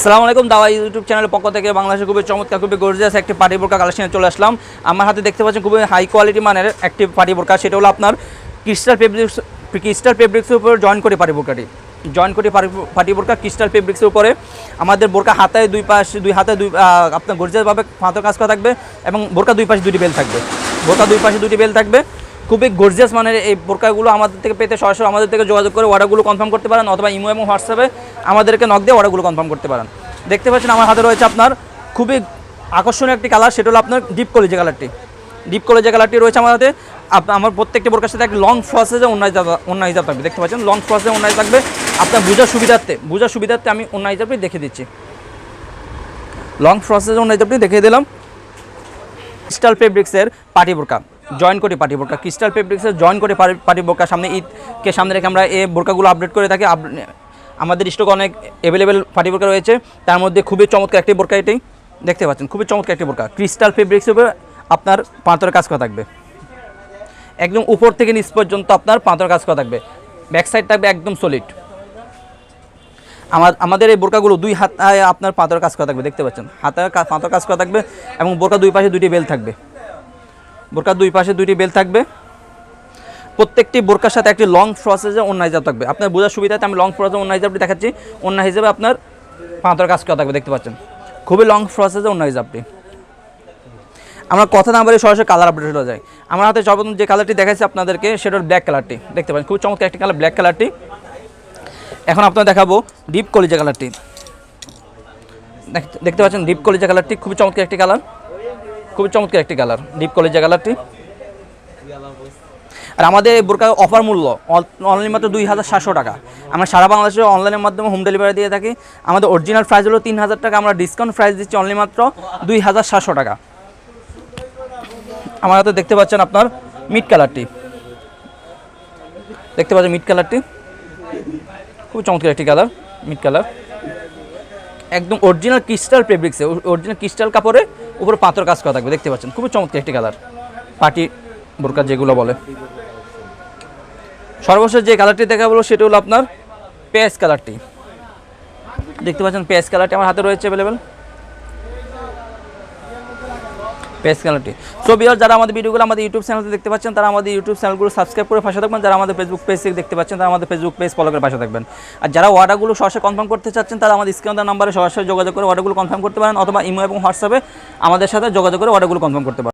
আসসালামু আলাইকুম দাওয়া ইউটিউব চ্যানেলের পক্ষ থেকে বাংলাদেশের খুবই চমৎকার, খুবই গর্জিয়াস একটি পার্টি বোরকা কালেকশনে চলে আসলাম। আমার হাতে দেখতে পাচ্ছেন খুবই হাই কোয়ালিটি মানের একটি পার্টি বোরকা, সেটা হলো আপনার ক্রিস্টাল ফেব্রিক্স ক্রিস্টাল ফেব্রিক্সের উপর জয়েন করে পার্টি বোরকাটি। জয়েন করে পার্টি বোরকা ক্রিস্টাল ফেব্রিক্সের উপরে। আমাদের বোরকা হাতায় দুই পাশ, দুই হাতে দুই আপনার গর্জিয়াসভাবে হাতের কাজ করা থাকবে এবং বোরকা দুই পাশে দুটি বেল থাকবে। বোরকা দুই পাশে দুটি বেল থাকবে। খুবই গর্জিয়াস মানের এই বোরকাগুলো আমাদের থেকে পেতে সরাসরি আমাদের থেকে যোগাযোগ করে অর্ডারগুলো কনফার্ম করতে পারেন অথবা ইমো এবং হোয়াটসঅ্যাপে। আমাদেরকে নক দিয়ে অর্ডারগুলো কনফার্ম করতে পারেন। দেখতে পাচ্ছেন আমার হাতে রয়েছে আপনার খুবই আকর্ষণীয় একটি কালার সেটা হলো আপনার ডিপ কলেজে কালারটি ডিপ কলেজে কালারটি রয়েছে আমার হাতে। আমার প্রত্যেকটি বোরকার সাথে এক লং ফ্রসেজে অন্য অন্য হিসাব থাকবে। দেখতে পাচ্ছেন লং ফ্রসেজে অন্য থাকবে। আপনার বোঝার সুবিধার্থে বোঝার সুবিধার্থে আমি অন্য হিসাবটি দেখে দিচ্ছি। লং ফ্রসেজে অন্য হিসাবটি দেখিয়ে দিলাম। ক্রিস্টাল ফেব্রিক্সের পার্টি বোরকা জয়েন করি পার্টি বোরকা। ক্রিস্টাল ফেব্রিক্সের জয়েন করে পার্টি বোরকা সামনে ঈদকে সামনে রেখে আমরা এই বোরকাগুলো আপডেট করে থাকি। আমাদের স্টক অনেক অ্যাভেলেবেল পার্টি বোরকা রয়েছে। তার মধ্যে খুবই চমৎকার একটি বোরকা এটি। দেখতে পাচ্ছেন, খুবই চমৎকার একটি বোরকা ক্রিস্টাল ফেব্রিক্সের উপরে আপনার পাঁতরের কাজ করা থাকবে। একদম উপর থেকে নিচ পর্যন্ত আপনার পাঁতরের কাজ করা থাকবে। ব্যাক সাইড থাকবে একদম সলিড আমার আমাদের এই বোরকাগুলো দুই হাত আপনার পাঁতর কাজ করা থাকবে, দেখতে পাচ্ছেন। হাতে পাঁতর কাজ করা থাকবে এবং বোরকা দুই পাশে দুইটি বেল থাকবে। বোরকার দুই পাশে দুইটি বেল থাকবে। প্রত্যেকটি বোরকার সাথে একটি লং প্রসেসে অন্য হিসাব থাকবে। আপনার বোঝার সুবিধাতে আমি লং প্রসেসে অন্য হিসাবটি দেখাচ্ছি। অন্য হিসাবে আপনার পাঁতর কাজ করা থাকবে, দেখতে পাচ্ছেন। খুবই লং প্রসেসে অন্য হিসাবটি। আমরা কথা না বলে সরাসরি কালার আপডেট হয়ে যায় আমার হাতে সর্বপ্রথম যে কালারটি দেখাচ্ছি আপনাদেরকে, সেটা ব্ল্যাক কালারটি দেখতে পাচ্ছেন খুব চমৎকার একটি কালার ব্ল্যাক কালারটি এখন আপনার দেখাবো ডিপ কলিজা কালারটি দেখ- দেখতে পাচ্ছেন ডিপ কলিজা কালারটি খুবই চমৎকার একটি কালার খুবই চমৎকার একটি কালার ডিপ কলিজা কালারটি আর আমাদের বোরকা অফার মূল্য অনলাইন মাত্র দুই হাজার সাতশো টাকা। আমরা সারা বাংলাদেশে অনলাইনের মাধ্যমে হোম ডেলিভারি দিয়ে থাকি। আমাদের অরিজিনাল প্রাইস হলো তিন হাজার টাকা, আমরা ডিসকাউন্ট প্রাইস দিচ্ছি অনলি মাত্র দুই হাজার সাতশো টাকা। আমার হাতে দেখতে পাচ্ছেন আপনার মিট কালারটি দেখতে পাচ্ছেন মিট কালারটি খুব চমৎকার একটি কালার মিট কালার একদম অরিজিনাল ক্রিস্টাল ফেব্রিক্সে অরিজিনাল ক্রিস্টাল কাপড়ে উপরে পাথর কাজ করা থাকবে, দেখতে পাচ্ছেন। খুবই চমৎকার একটি কালার পার্টি বোরকা যেগুলো বলে। সর্বশেষ যে কালারটি দেখা বলো সেটা হলো আপনার পেঁয়াজ কালারটি দেখতে পাচ্ছেন পেঁয়াজ কালারটি আমার হাতে রয়েছে অ্যাভেলেবেল পেজ কালারটি সো বিয়ার যারা আমাদের ভিডিওগুলো আমাদের ইউটিউব চ্যানেলে দেখতে পাচ্ছেন, তারা আমাদের ইউটিউব চ্যানেলগুলো সাবস্ক্রাইব করে পাশে থাকবেন। যারা আমাদের ফেসবুক পেজ থেকে দেখতে পাচ্ছেন, তারা আমাদের ফেসবুক পেজ ফলো করে পাশে থাকবেন। আর যারা অর্ডারগুলো সরাসরি কনফার্ম করতে চাচ্ছেন, তারা আমাদের স্ক্রিন নাম্বারে সরাসরি যোগাযোগ করে অর্ডারগুলো কনফার্ম করতে পারেন, অথবা ইমো এবং হোয়াটসঅ্যাপে আমাদের সাথে যোগাযোগ করে অর্ডারগুলো কনফার্ম করতে পারেন।